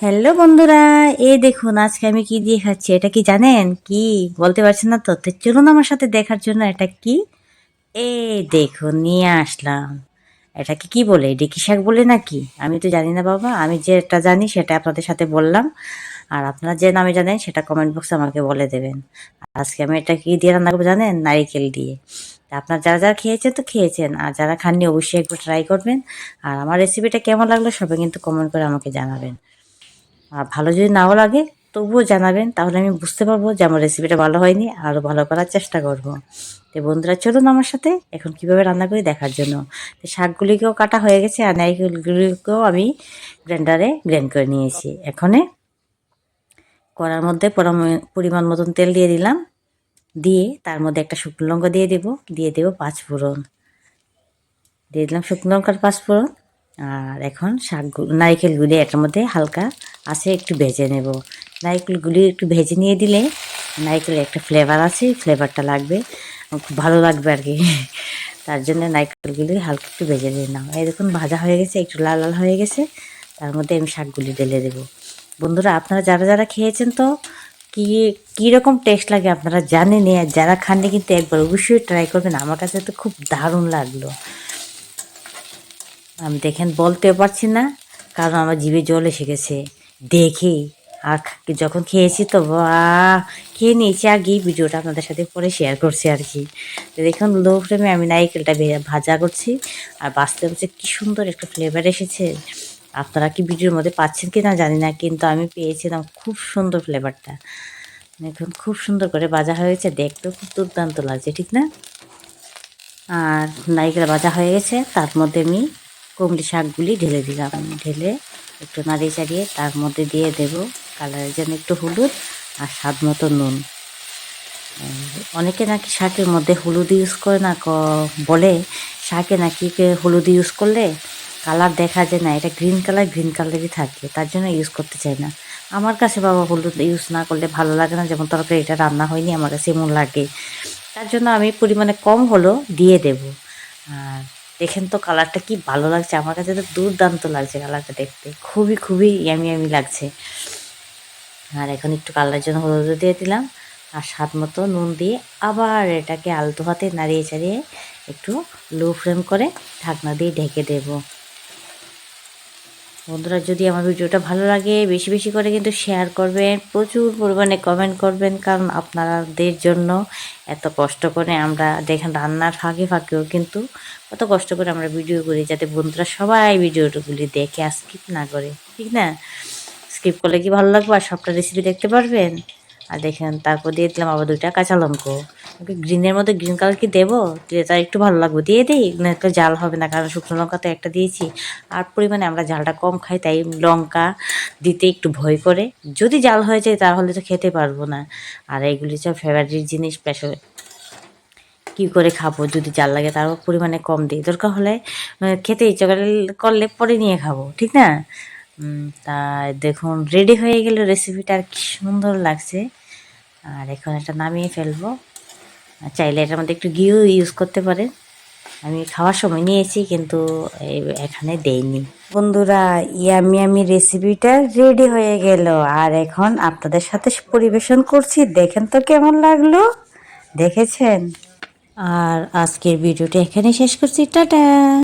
Hello বন্ধুরা এ দেখুন, আজকে আমি কি দিয়ে খাচ্ছি, এটা কি জানেন? কি? বলতে পারছেন না তো চলুন আমার সাথে দেখার জন্য, এটা কি? এ দেখুন, নিয়ে আসলাম। এটাকে কি বলে, ডেকি শাক বলে নাকি? আমি তো জানি না বাবা, আমি যেটা জানি সেটা আপনাদের সাথে বললাম। আর আপনারা যে নামে জানেন, সেটা কমেন্ট বক্সে আমাকে বলে দেবেন। আজকে আমি এটা কি দিয়ে রান্না করব জানেন? নারিকেল দিয়ে। আপনার যারা যারা খেয়েছেন তো খেয়েছেন, আর যারা খাননি অবশ্যই একবার ট্রাই করবেন। আর আমার রেসিপিটা কেমন লাগল, সবাই কিন্তু কমেন্ট করে আমাকে জানাবেন। আর ভালো যদি নাও লাগে, তবুও জানাবেন, তাহলে আমি বুঝতে পারব যে আমার রেসিপিটা ভালো হয়নি, আরও ভালো করার চেষ্টা করব। তো বন্ধুরা, চলুন আমার সাথে এখন কীভাবে রান্না করি দেখার জন্য। তো শাকগুলিকেও কাটা হয়ে গেছে, আর নারিকেলগুলিকেও আমি গ্রাইন্ডারে গ্রাইন্ড করে নিয়েছি। এখনে কড়ার মধ্যে পরিমাণ মতন তেল দিয়ে দিলাম। দিয়ে তার মধ্যে একটা শুকনো লঙ্কা দিয়ে দেবো দিয়ে দেবো পাঁচ ফোড়ন। দিয়ে দিলাম শুকনো লঙ্কার পাঁচ ফোড়ন। আর এখন শাকগুলো, নারিকেলগুলি এটার মধ্যে হালকা আছে, একটু ভেজে নেব। নারিকেলগুলি একটু ভেজে নিয়ে দিলে নারিকেলের একটা ফ্লেভার আছে ফ্লেভারটা লাগবে। খুব ভালো লাগবে আর কি। তার জন্য নারিকেলগুলি হালকা একটু ভেজে দিয়ে নাও। এই দেখুন, ভাজা হয়ে গেছে, একটু লাল লাল হয়ে গেছে। তার মধ্যে আমি শাকগুলি ঢেলে দেবো। বন্ধুরা, আপনারা যারা যারা খেয়েছেন তো, কী কীরকম টেস্ট লাগে আপনারা জানেন আর যারা খাননি কিন্তু একবার অবশ্যই ট্রাই করবেন। আমার কাছে তো খুব দারুণ লাগল। আমি দেখেন, বলতেও পারছি না, কারণ আমার জিভে জল এসে গেছে। দেখি, আর যখন খেয়েছি তো বা খেয়ে নিয়েছি আগে ভিডিওটা আপনাদের সাথে পরে শেয়ার করছি আর কি। দেখুন লো ফ্লেমে আমি নারিকেলটা ভাজা করছি, আর বাঁচতে হচ্ছে কী সুন্দর একটা ফ্লেভার এসেছে। আপনারা কি ভিডিওর মধ্যে পাচ্ছেন কি না জানি না, কিন্তু আমি পেয়েছিলাম খুব সুন্দর ফ্লেভারটা দেখুন, খুব সুন্দর করে ভাজা হয়েছে, দেখতেও খুব দুর্দান্ত লাগছে, ঠিক না? আর নারিকেল ভাজা হয়ে গেছে, তার মধ্যে আমি কুমড়ি শাকগুলি ঢেলে দিলাম। ঢেলে একটু নাড়িয়ে চাড়িয়ে তার মধ্যে দিয়ে দেব কালারের জন্য একটু হলুদ আর স্বাদ মতো নুন। অনেকে নাকি শাকের মধ্যে হলুদ ইউজ করে না বলে শাকে নাকি হলুদ ইউজ করলে কালার দেখা যায় না, এটা গ্রিন কালার গ্রিন কালারই থাকে, তার জন্য ইউজ করতে চাই না। আমার কাছে বাবা হলুদ ইউজ না করলে ভালো লাগে না, যেমন তরকারি এটা রান্না হয়নি, আমার কাছে এমন লাগে। তার জন্য আমি পরিমাণে কম হলো দিয়ে দেব। আর দেখেন তো কালারটা কি ভালো লাগছে। আমার কাছে তো দুর্দান্ত লাগছে কালারটা দেখতে। খুবই খুবই ইয়ামি ইয়ামি লাগছে। আর এখন একটু কালারের জন্য হলুদ দিয়ে দিলাম। আর স্বাদ মতো নুন দিয়ে আবার এটাকে আলতো হাতে নাড়িয়ে, চাড়িয়ে একটু লো ফ্লেম করে ঢাকনা দিয়ে ঢেকে দেবো। বন্ধুরা, যদি আমার ভিডিওটা ভালো লাগে, বেশি বেশি করে কিন্তু শেয়ার করবেন, প্রচুর পরিমাণে কমেন্ট করবেন, কারণ আপনাদের জন্য এত কষ্ট করে আমরা দেখেন রান্নার ফাঁকে ফাঁকেও কিন্তু কত কষ্ট করে আমরা ভিডিও করি, যাতে বন্ধুরা সবাই ভিডিওগুলি দেখে আর স্কিপ না করে, ঠিক না? স্কিপ করলে কি ভালো লাগবে? আর সবটা রেসিপি দেখতে পারবেন? আর দেখেন, তারপর দিয়ে দিলাম আবার দুইটা কাঁচা লঙ্কা। গ্রিনের মধ্যে গ্রিন কালার কি দেবো? দিলে তার একটু ভালো লাগবে, দিয়ে দিই। একটা জাল হবে না, কারণ শুকনো লঙ্কা তো একটা দিয়েছি। আর পরিমাণে আমরা জালটা কম খাই, তাই লঙ্কা দিতে একটু ভয় করে। যদি জাল হয়ে যায়, তাহলে তো খেতে পারব না। আর এইগুলি সব ফেভারিট জিনিস স্পেশাল কী করে খাব? যদি জাল লাগে, তারও পরিমাণে কম দিই। দরকার হলে খেতে ইচ্ছে করলে পরে নিয়ে খাব, ঠিক না? তা দেখুন রেডি হয়ে গেল রেসিপিটা আর কি সুন্দর লাগছে। আর এখন এটা নামিয়ে ফেলব। চাইলে এটার মধ্যে একটু ঘিও ইউজ করতে পারেন। আমি খাওয়ার সময় নিয়েছি, কিন্তু এখানে দেইনি। বন্ধুরা, ইয়ামি আমি রেসিপিটা রেডি হয়ে গেল। আর এখন আপনাদের সাথে পরিবেশন করছি। দেখেন তো কেমন লাগল। দেখেছেন? আর আজকের ভিডিওটা এখানে শেষ করছি। টাটা!